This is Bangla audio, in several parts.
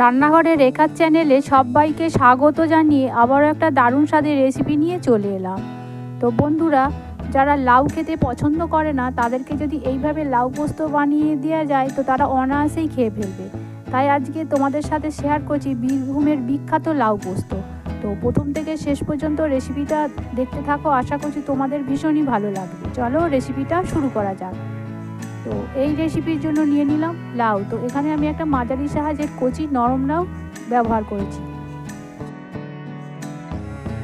রান্নাঘরে রেখার চ্যানেলে সবাইকে স্বাগত জানিয়ে আবারও একটা দারুণ স্বাদের রেসিপি নিয়ে চলে এলাম। তো বন্ধুরা, যারা লাউ খেতে পছন্দ করে না, তাদেরকে যদি এইভাবে লাউ পোস্ত বানিয়ে দেওয়া যায়, তো তারা অনায়াসেই খেয়ে ফেলবে। তাই আজকে তোমাদের সাথে শেয়ার করছি বীরভূমের বিখ্যাত লাউ পোস্ত। তো প্রথম থেকে শেষ পর্যন্ত রেসিপিটা দেখতে থাকো, আশা করছি তোমাদের ভীষণই ভালো লাগবে। চলো রেসিপিটা শুরু করা যাক। তো এই রেসিপির জন্য নিয়ে নিলাম লাউ। তো এখানে আমি একটা মাঝারি সাহায্যে কচি নরম লাউ ব্যবহার করেছি।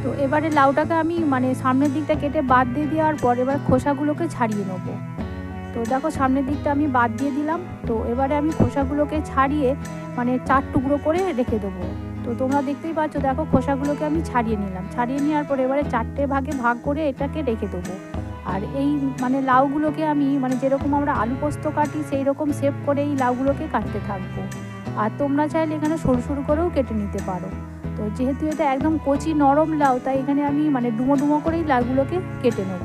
তো এবারে লাউটাকে আমি মানে সামনের দিকটা কেটে বাদ দিয়ে দেওয়ার পর এবার খোসাগুলোকে ছাড়িয়ে নেব। তো দেখো সামনের দিকটা আমি বাদ দিয়ে দিলাম। তো এবারে আমি খোসাগুলোকে ছাড়িয়ে মানে চার টুকরো করে রেখে দেবো। তো তোমরা দেখতেই পাচ্ছ, দেখো খোসাগুলোকে আমি ছাড়িয়ে নিলাম। ছাড়িয়ে নেওয়ার পর এবারে চারটে ভাগে ভাগ করে এটাকে রেখে দেবো। আর এই মানে লাউগুলোকে আমি মানে যেরকম আমরা আলু পোস্ত কাটি সেই রকম শেপ করে এই লাউগুলোকে কাটতে থাকব। আর তোমরা চাইলে এখানে সরু সরু করেও কেটে নিতে পারো। তো যেহেতু এটা একদম কচি নরম লাউ, তাই এখানে আমি মানে ডুমো ডুমো করেই লাউগুলোকে কেটে নেব।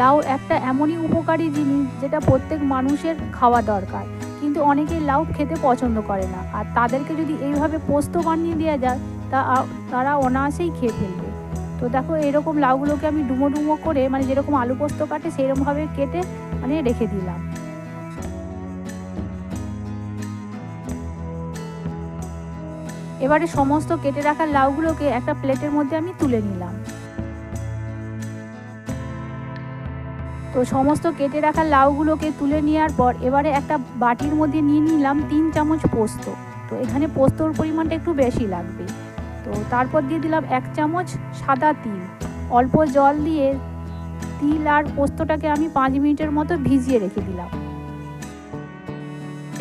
লাউ একটা এমনই উপকারী জিনিস যেটা প্রত্যেক মানুষের খাওয়া দরকার। কিন্তু অনেকেই লাউ খেতে পছন্দ করে না। আর তাদেরকে যদি এইভাবে পোস্ত বানিয়ে দেওয়া যায়, তা তারা অনায়াসেই খেয়ে ফেলবে। তো দেখো, এরকম লাউগুলোকে আমি ডুমো ডুমো করে মানে যেরকম আলু পোস্ত কাটে, সেরকমভাবে কেটে মানে রেখে দিলাম। এবারে সমস্ত কেটে রাখা লাউগুলোকে একটা প্লেটের মধ্যে আমি তুলে নিলাম। তো সমস্ত কেটে রাখা লাউগুলোকে তুলে নেওয়ার পর, এবারে একটা বাটির মধ্যে নিয়ে নিলাম তিন চামচ পোস্ত। তো এখানে পোস্তর পরিমাণটা একটু বেশি লাগবে। তো তারপর দিয়ে দিলাম এক চামচ সাদা তিল। অল্প জল দিয়ে তিল আর পোস্তটাকে আমি পাঁচ মিনিটের মতো ভিজিয়ে রেখে দিলাম।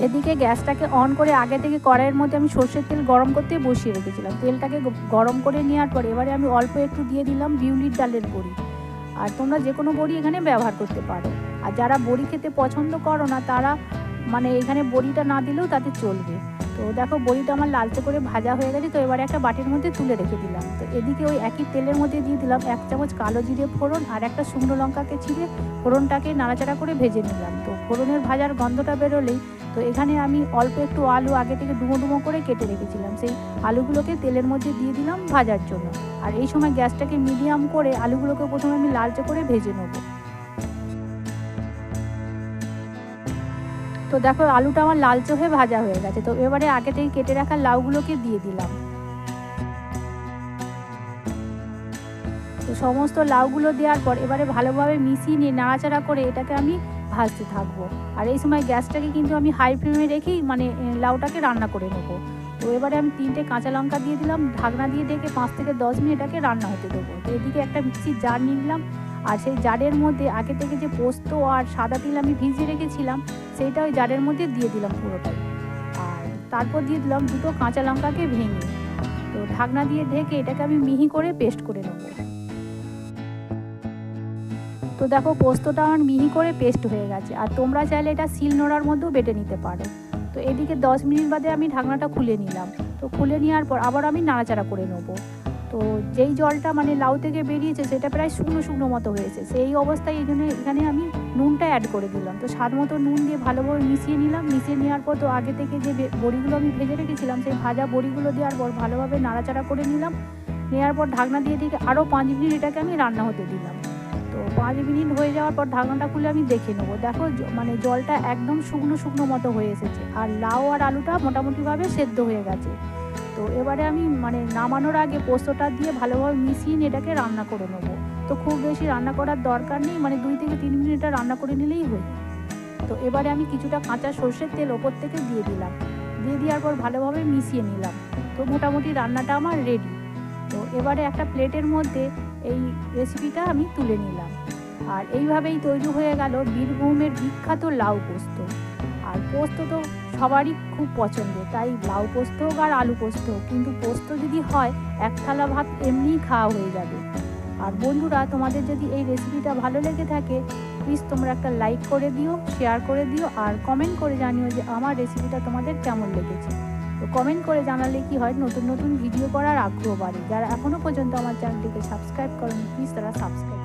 এদিকে গ্যাসটাকে অন করে আগে থেকে কড়াইয়ের মধ্যে আমি সর্ষের তেল গরম করতে বসিয়ে রেখেছিলাম। তেলটাকে গরম করে নেওয়ার পর এবারে আমি অল্প একটু দিয়ে দিলাম বিউলির ডালের বড়ি। আর তোমরা যে কোনো বড়ি এখানে ব্যবহার করতে পারো। আর যারা বড়ি খেতে পছন্দ করো না, তারা মানে এখানে বড়িটা না দিলেও তাতে চলবে। তো দেখো বড়িটা আমার লালচে করে ভাজা হয়ে গেছে, তো এবারে একটা বাটির মধ্যে তুলে রেখে দিলাম। তো এদিকে ওই একই তেলের মধ্যে দিয়ে দিলাম এক চামচ কালো জিরে ফোড়ন আর একটা শুকনো লঙ্কাকে ছিঁড়ে ফোড়নটাকে নাড়াচাড়া করে ভেজে নিলাম। তো ফোড়নের ভাজার গন্ধটা বেরোলেই, তো এখানে আমি অল্প একটু আলু আগে থেকে ডুমো ডুমো করে কেটে রেখেছিলাম। সেই আলুগুলোকে তেলের মধ্যে দিয়ে দিলাম ভাজার জন্য। আর এই সময় গ্যাসটাকে মিডিয়াম করে আলুগুলোকে প্রথমে আমি লালচে করে ভেজে নেব। তো দেখো, আলুটা আমার লালচে হয়ে ভাজা হয়ে গেছে। তো এবারে আগে থেকে কেটে রাখা লাউগুলোকে দিয়ে দিলাম। তো সমস্ত লাউগুলো দেওয়ার পর এবারে ভালোভাবে মিশিয়ে নিয়ে নাড়াচাড়া করে এটাকে আমি ভাজতে থাকব। আর এই সময় গ্যাসটাকে কিন্তু আমি হাই ফ্লেমে রেখেই মানে লাউটাকে রান্না করে নেব। তো এবারে আমি তিনটে কাঁচা লঙ্কা দিয়ে দিলাম। ঢাকনা দিয়ে ডেকে পাঁচ থেকে দশ মিনিট এটাকে রান্না হতে দেবো। তো এদিকে একটা মিক্সির জার নিলাম। আর সেই জারের মধ্যে, আগে থেকে যে পোস্ত আর সাদা তিল আমি ভিজিয়ে রেখেছিলাম, সেইটা ওই জারের মধ্যে দিয়ে দিলাম পুরোটাই আর তারপর দিয়ে দিলাম দুটো কাঁচা লঙ্কাকে ভেঙে। তো ঢাকনা দিয়ে ঢেকে এটাকে আমি মিহি করে পেস্ট করে নেব। তো দেখো পোস্তটা আমার মিহি করে পেস্ট হয়ে গেছে। আর তোমরা চাইলে এটা শিল নোড়ার মধ্যেও বেটে নিতে পারো। তো এদিকে দশ মিনিট বাদে আমি ঢাকনাটা খুলে নিলাম। তো খুলে নেওয়ার পর আবার আমি নাড়াচাড়া করে নেব। তো যেই জলটা মানে লাউ থেকে বেরিয়েছে সেটা প্রায় শুকনো শুকনো মতো হয়েছে। সেই অবস্থায় এই জন্য এখানে আমি নুনটা অ্যাড করে দিলাম। তো স্বাদ মতো নুন দিয়ে ভালোভাবে মিশিয়ে নিলাম। মিশিয়ে নেওয়ার পর তো আগে থেকে যে বড়িগুলো আমি ভেজে রেখেছিলাম, সেই ভাজা বড়িগুলো দেওয়ার পর ভালোভাবে নাড়াচাড়া করে নিলাম। নেওয়ার পর ঢাকনা দিয়ে দিকে আরও পাঁচ মিনিট এটাকে আমি রান্না হতে দিলাম। তো পাঁচ মিনিট হয়ে যাওয়ার পর ঢাকনাটা খুলে আমি দেখে নেব। দেখো মানে জলটা একদম শুকনো শুকনো মতো হয়ে এসেছে। আর লাউ আর আলুটা মোটামুটিভাবে সেদ্ধ হয়ে গেছে। তো এবারে আমি মানে নামানোর আগে পোস্তটা দিয়ে ভালোভাবে মিশিয়ে এটাকে রান্না করে নেব। তো খুব বেশি রান্না করার দরকার নেই মানে দুই থেকে তিন মিনিট রান্না করে নিলেই হয় তো এবারে আমি কিছুটা কাঁচা সর্ষের তেল ওপর থেকে দিয়ে দিলাম। দিয়ে দেওয়ার পর ভালোভাবে মিশিয়ে নিলাম। তো মোটামুটি রান্নাটা আমার রেডি তো এবারে একটা প্লেটের মধ্যে এই রেসিপিটা আমি তুলে নিলাম। আর এইভাবেই তৈরি হয়ে গেল বীরভূমের বিখ্যাত লাউ পোস্ত। পোস্ত তো সবারই খুব পছন্দের তাই লাউ পোস্ত হোক আর আলু পোস্ত হোক। কিন্তু পোস্ত যদি হয়, এক থালা ভাত এমনিই খাওয়া হয়ে যাবে। আর বন্ধুরা, তোমাদের যদি এই রেসিপিটা ভালো লেগে থাকে প্লিজ তোমরা একটা লাইক করে দিও শেয়ার করে দিও, আর কমেন্ট করে জানিও যে আমার রেসিপিটা তোমাদের কেমন লেগেছে। তো কমেন্ট করে জানালে কি হয়, নতুন নতুন ভিডিও করার আগ্রহ বাড়ে। যারা এখনও পর্যন্ত আমার চ্যানেলটিকে সাবস্ক্রাইব করেন প্লিজ তারা সাবস্ক্রাইব